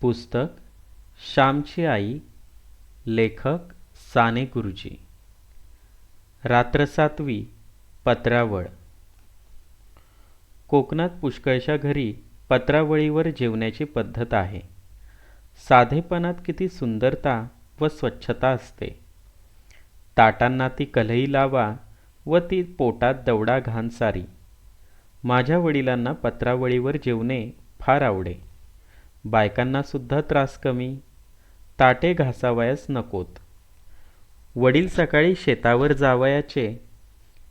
पुस्तक श्यामची आई लेखक साने गुरुजी. रात्र सातवी पत्रावळ. कोकणात पुष्कळशा घरी पत्रावळीवर जेवण्याची पद्धत आहे. साधेपणात किती सुंदरता व स्वच्छता असते. ताटांना ती कलई लावा व ती पोटात दवडा घाण सारी. माझ्या वडिलांना पत्रावळीवर जेवणे फार आवडे. बायकांनासुद्धा त्रास कमी. ताटे घासावयास नकोत. वडील सकाळी शेतावर जावयाचे.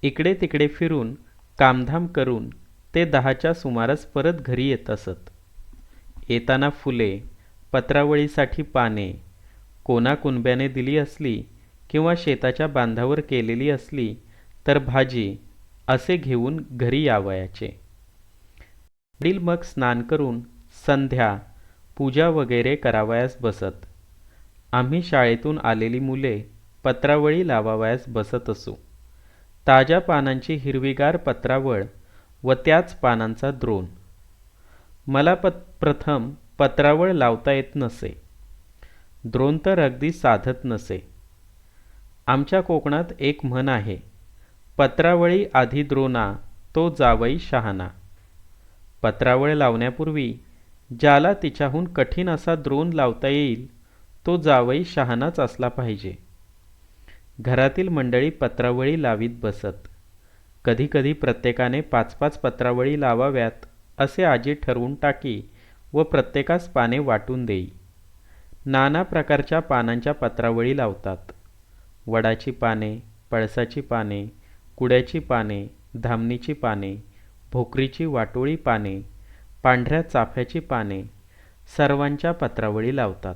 इकडे तिकडे फिरून कामधाम करून ते दहाच्या सुमारास परत घरी येत असत. येताना फुले पत्रावळीसाठी पाने कोणा कुणब्याने दिली असली किंवा शेताच्या बांधावर केलेली असली तर भाजी असे घेऊन घरी यावयाचे. वडील मग स्नान करून संध्या पूजा वगैरे करावयास बसत. आम्ही शाळेतून आलेली मुले पत्रावळी लावावयास बसत असू. ताज्या पानांची हिरवीगार पत्रावळ व त्याच पानांचा द्रोण. मला पत प्रथम पत्रावळ लावता येत नसे. द्रोण तर अगदी साधत नसे. आमच्या कोकणात एक म्हण आहे पत्रावळी आधी द्रोणा तो जावई शहाणा. पत्रावळ लावण्यापूर्वी ज्याला तिच्याहून कठीण असा द्रोण लावता येईल तो जावई शहाणाच असला पाहिजे. घरातील मंडळी पत्रावळी लावीत बसत. कधीकधी प्रत्येकाने पाच पाच पत्रावळी लावाव्यात असे आजी ठरवून टाकी व प्रत्येकास पाने वाटून देई. नाना प्रकारच्या पानांच्या पत्रावळी लावतात. वडाची पाने पळसाची पाने कुड्याची पाने धामणीची पाने भोकरीची वाटोळी पाने पांढऱ्या चाफ्याची पाने सर्वांच्या पत्रावळी लावतात.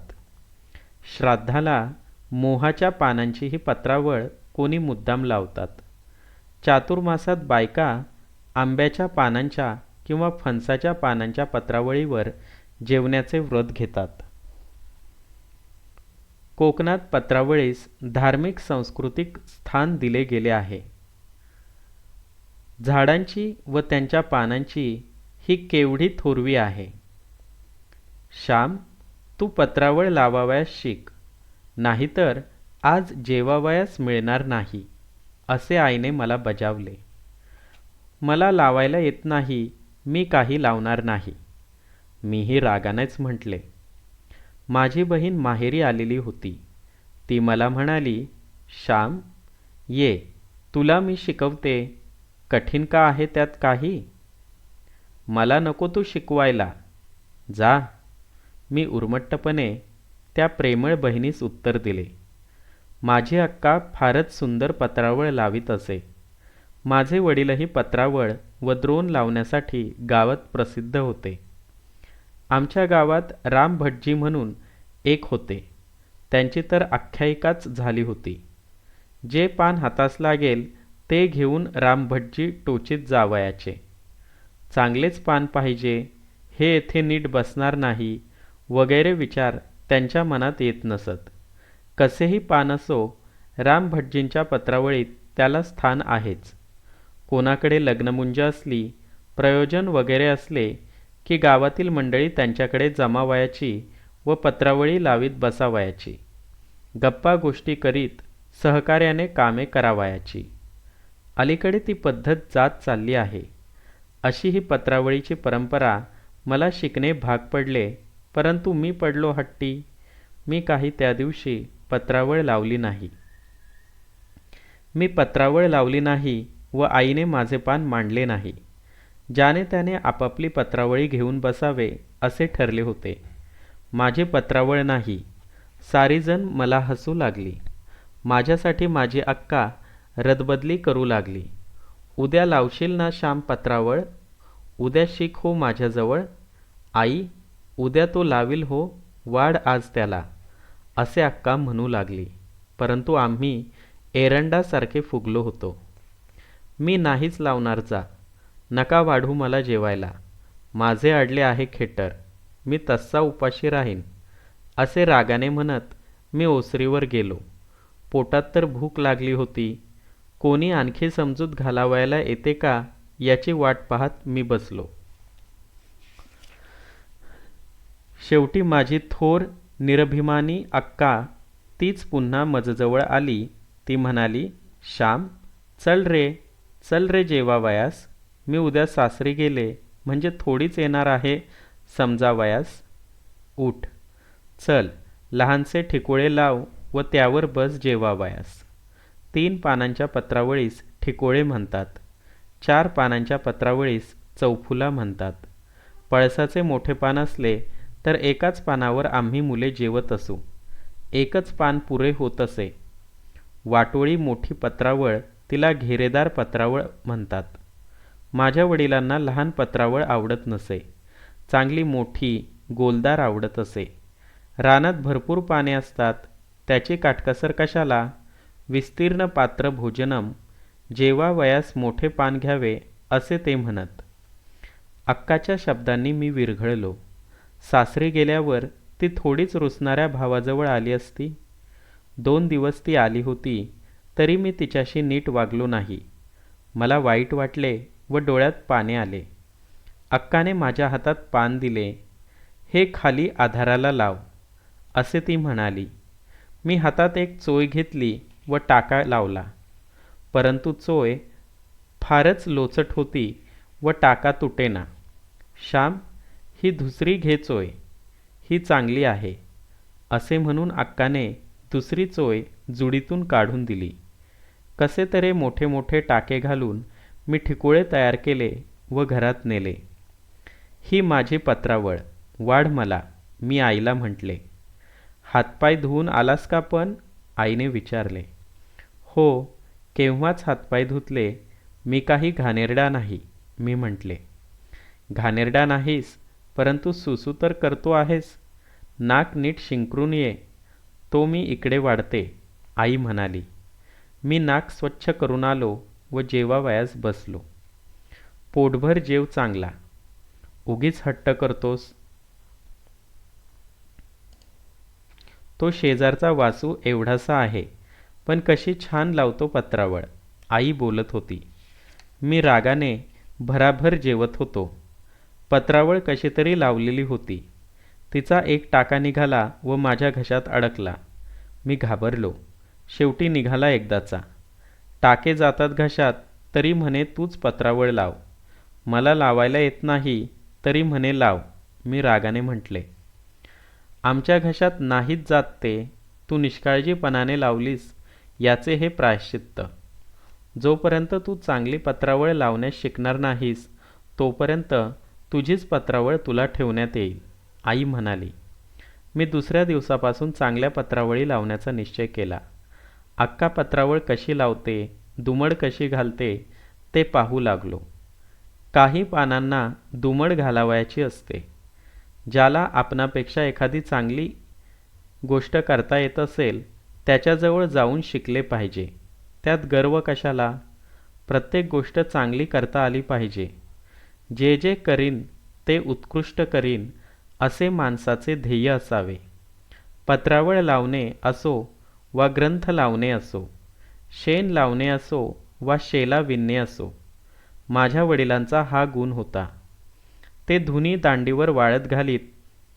श्राद्धाला मोहाच्या पानांची ही पत्रावळ कोणी मुद्दाम लावतात. चातुर्मासात बायका आंब्याच्या पानांच्या किंवा फणसाच्या पानांच्या पत्रावळीवर जेवण्याचे व्रत घेतात. कोकणात पत्रावळीस धार्मिक सांस्कृतिक स्थान दिले गेले आहे. झाडांची व त्यांच्या पानांची ही केवढी थोरवी आहे. श्याम तू पत्रावळ लावावयास शिक. नाहीतर आज जेवावयास मिळणार नाही असे आईने मला बजावले. मला लावायला येत नाही मी काही लावणार नाही. मीही रागानेच म्हटले. माझी बहीण माहेरी आलेली होती. ती मला म्हणाली श्याम ये तुला मी शिकवते. कठीण का आहे त्यात काही? मला नको तू शिकवायला. जा. मी उर्मट्टपणे त्या प्रेमळ बहिणीस उत्तर दिले. माझी अक्का फारच सुंदर पत्रावळ लावीत असे. माझे वडीलही पत्रावळ व द्रोण लावण्यासाठी गावात प्रसिद्ध होते. आमच्या गावात राम भटजी म्हणून एक होते. त्यांची तर आख्यायिकाच झाली होती. जे पान हातास लागेल ते घेऊन रामभटजी टोचीत जावयाचे. चांगलेच पान पाहिजे हे येथे नीट बसणार नाही वगैरे विचार त्यांच्या मनात येत नसत. कसेही पान असो रामभटजींच्या पत्रावळीत त्याला स्थान आहेच. कोणाकडे लग्नमुंज असली प्रयोजन वगैरे असले की गावातील मंडळी त्यांच्याकडे जमावयाची व पत्रावळी लावीत बसावयाची. गप्पा गोष्टी करीत सहकार्याने कामे करावयाची. अलीकडे ती पद्धत जात चालली आहे. अशी ही पत्रावळीची परंपरा मला शिकणे भाग पडले परंतु मी पडलो हट्टी. मी काही त्या दिवशी पत्रावळ लावली नाही. मी पत्रावळ लावली नाही व आईने माझे पान मांडले नाही. ज्याने त्याने आपापली पत्रावळी घेऊन बसावे असे ठरले होते. माझे पत्रावळ नाही. सारीजण मला हसू लागली. माझ्यासाठी माझी अक्का रदबदली करू लागली. उद्या लावशील ना श्याम पत्रावळ? उद्या शिक हो माझ्याजवळ. आई उद्या तो लावील हो वाढ आज त्याला असे अक्का म्हणू लागली. परंतु आम्ही एरंडासारखे फुगलो होतो. मी नाहीच लावणार जा नका वाढू मला जेवायला. माझे अडले आहे खेटर मी तस्सा उपाशी राहीन. असे रागाने म्हणत मी ओसरीवर गेलो. पोटात तर भूक लागली होती. कोणी आणखी समजूत घालावायला येते का? याची वाट पाहत मी बसलो. शेवटी माझी थोर निरभिमानी अक्का तीच पुन्हा मजजवळ आली. ती म्हणाली श्याम चल रे चल रे जेवावयास मी उद्या सासरी गेले म्हणजे थोडीच येणार आहे. समजावयास उठ. चल लहानसे ठिकोळे लाव व त्यावर बस जेवावयास तीन पानांच्या पत्रावळीस ठिकोळे म्हणतात. चार पानांच्या पत्रावळीस चौफुला म्हणतात. पळसाचे मोठे पान असले तर एकाच पानावर आम्ही मुले जेवत असू. एकच पान पुरे होत असे. वाटोळी मोठी पत्रावळ तिला घेरेदार पत्रावळ म्हणतात. माझ्या वडिलांना लहान पत्रावळ आवडत नसे. चांगली मोठी गोलदार आवडत असे. रानात भरपूर पाने असतात. त्याची काटकसर कशाला? विस्तीर्ण पात्र भोजनम जेव्हा वयास मोठे पान घ्यावे असे ते म्हणत अक्काच्या शब्दांनी मी विरघळलो. सासरी गेल्यावर ती थोडीच रुसणाऱ्या भावाजवळ आली असती. दोन दिवस ती आली होती तरी मी तिच्याशी नीट वागलो नाही. मला वाईट वाटले व डोळ्यात पाने आले. अक्काने माझ्या हातात पान दिले. हे खाली आधाराला लाव असे ती म्हणाली. मी हातात एक चोय घेतली व टाका लावला. परंतु चोय फारच लोचट होती व टाका तुटेना. श्याम ही दुसरी घे चोय. ही चांगली आहे. असे म्हणून अक्काने दुसरी चोय जुडीतून काढून दिली. कसे तरी मोठे मोठे टाके घालून मी ठिकोळे तयार केले व घरात नेले. ही माझी पत्रावळ. वाढ मला मी आईला म्हटले. हातपाय धुवून आलास का पण? आईने विचारले. हो केव्हाच हातपाय धुतले मी काही घाणेरडा नाही मी म्हटले. घाणेरडा नाहीस परंतु सुसू तर करतो आहेस. नाक नीट शिंकरून ये तो मी इकडे वाढते आई म्हणाली. मी नाक स्वच्छ करून आलो व जेवावयास बसलो. पोटभर जेव चांगला. उगीच हट्ट करतोस. तो शेजारचा वासू एवढासा आहे. पण कशी छान लावतो पत्रावळ. आई बोलत होती मी रागाने भराभर जेवत होतो. पत्रावळ कशी तरी लावलेली होती. तिचा एक टाका निघाला व माझ्या घशात अडकला. मी घाबरलो. शेवटी निघाला एकदाचा. टाके जातात घशात तरी म्हणे तूच पत्रावळ लाव. मला लावायला येत नाही तरी म्हणे लाव मी रागाने म्हटले. आमच्या घशात नाहीच जात ते. तू निष्काळजीपणाने लावलीस. याचे हे प्रायश्चित्त. जोपर्यंत तू चांगली पत्रावळ लावण्यास शिकणार नाहीस तोपर्यंत तुझीच पत्रावळ तुला ठेवण्यात येईल आई म्हणाली. मी दुसऱ्या दिवसापासून चांगल्या पत्रावळी लावण्याचा निश्चय केला. अक्का पत्रावळ कशी लावते दुमड कशी घालते ते पाहू लागलो. काही पानांना दुमड घालावयाची असते. ज्याला आपणापेक्षा एखादी चांगली गोष्ट करता येत असेल त्याच्याजवळ जाऊन शिकले पाहिजे. त्यात गर्व कशाला? प्रत्येक गोष्ट चांगली करता आली पाहिजे. जे जे करीन ते उत्कृष्ट करीन असे माणसाचे ध्येय असावे. पत्रावळ लावणे असो वा ग्रंथ लावणे असो शेण लावणे असो वा शेला विणणे असो माझ्या वडिलांचा हा गुण होता. ते धुनी दांडीवर वाळत घालीत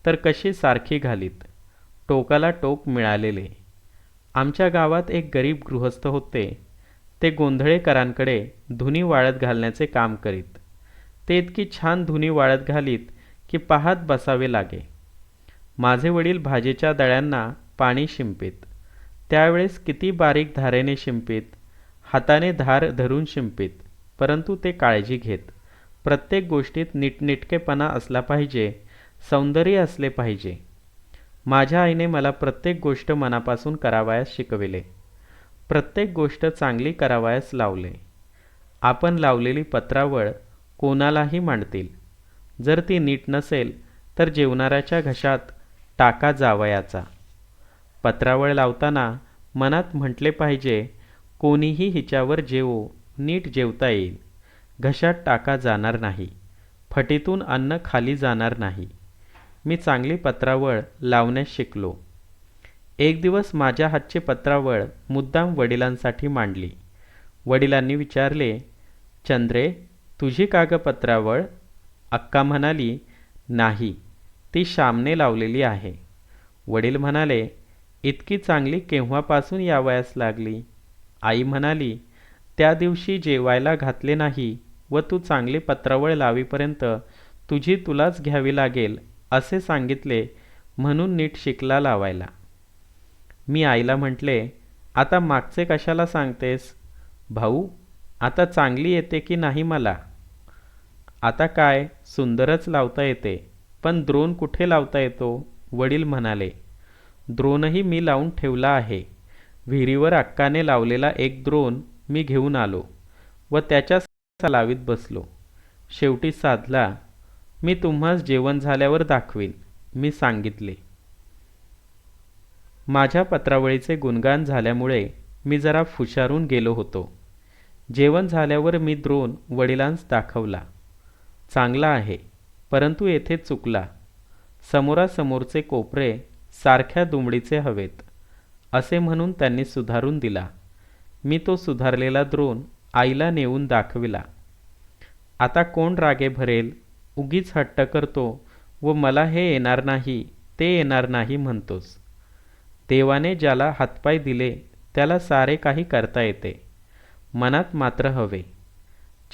तर कशी सारखी घालीत? टोकाला टोक मिळालेले. आमच्या गावात एक गरीब गृहस्थ होते. ते गोंधळेकरांकडे धुनी वाळत घालण्याचे काम करीत. ते इतकी छान धुनी वाळत घालीत की पाहत बसावे लागे. माझे वडील भाजीच्या दळ्यांना पाणी शिंपीत. त्यावेळेस किती बारीक धारेने शिंपीत हाताने धार धरून शिंपीत परंतु ते काळजी घेत. प्रत्येक गोष्टीत नीटनेटकेपणा असला पाहिजे सौंदर्य असले पाहिजे. माझ्या आईने मला प्रत्येक गोष्ट मनापासून करावयास शिकविले. प्रत्येक गोष्ट चांगली करावयास लावले. आपण लावलेली पत्रावळ कोणालाही मांडतील. जर ती नीट नसेल तर जेवणाऱ्याच्या घशात टाका जावयाचा. पत्रावळ लावताना मनात म्हटले पाहिजे कोणीही हिच्यावर जेवो नीट जेवता येईल. घशात टाका जाणार नाही. फटीतून अन्न खाली जाणार नाही. मी चांगली पत्रावळ लावण्यास शिकलो. एक दिवस माझ्या हातची पत्रावळ मुद्दाम वडिलांसाठी मांडली. वडिलांनी विचारले चंद्रे तुझी कागपत्रावळ अक्का म्हणाली नाही ती श्यामने लावलेली आहे. वडील म्हणाले इतकी चांगली केव्हापासून यावयास लागली? आई म्हणाली त्या दिवशी जेवायला घातले नाही व तू चांगली पत्रावळ लावीपर्यंत तुझी तुलाच घ्यावी लागेल असे सांगितले म्हणून नीट शिकला लावायला. मी आईला म्हटले आता मागचे कशाला सांगतेस? भाऊ आता चांगली येते की नाही मला? आता काय सुंदरच लावता येते पण द्रोण कुठे लावता येतो? वडील म्हणाले द्रोणही मी लावून ठेवला आहे. विहिरीवर अक्काने लावलेला एक द्रोण मी घेऊन आलो व त्याच्या लावीत बसलो. शेवटी साधला मी तुम्हास जेवण झाल्यावर दाखवीन. मी सांगितले. माझ्या पत्रावळीचे गुणगान झाल्यामुळे मी जरा फुशारून गेलो होतो. जेवण झाल्यावर मी द्रोण वडिलांस दाखवला. चांगला आहे परंतु येथे चुकला. समोरासमोरचे कोपरे सारख्या दुमडीचे हवेत असे म्हणून त्यांनी सुधारून दिला. मी तो सुधारलेला द्रोण आईला नेऊन दाखविला. आता कोण रागे भरेल? उगीच हट्ट करतो व मला हे येणार नाही ते येणार नाही म्हणतोस. देवाने ज्याला हातपाय दिले त्याला सारे काही करता येते. मनात मात्र हवे.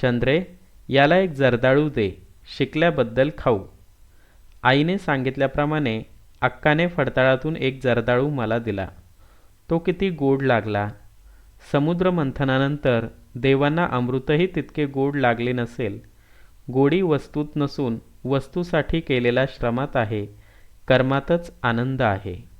चंद्रे याला एक जर्दाळू दे शिकल्याबद्दल खाऊ. आईने सांगितल्याप्रमाणे अक्काने फडताळातून एक जर्दाळू मला दिला. तो किती गोड लागला. समुद्र मंथनानंतर देवांना अमृतही तितके गोड लागले नसेल गोडी वस्तूत नसून वस्तूसाठी केलेल्या श्रमात आहे. कर्मातच आनंद आहे.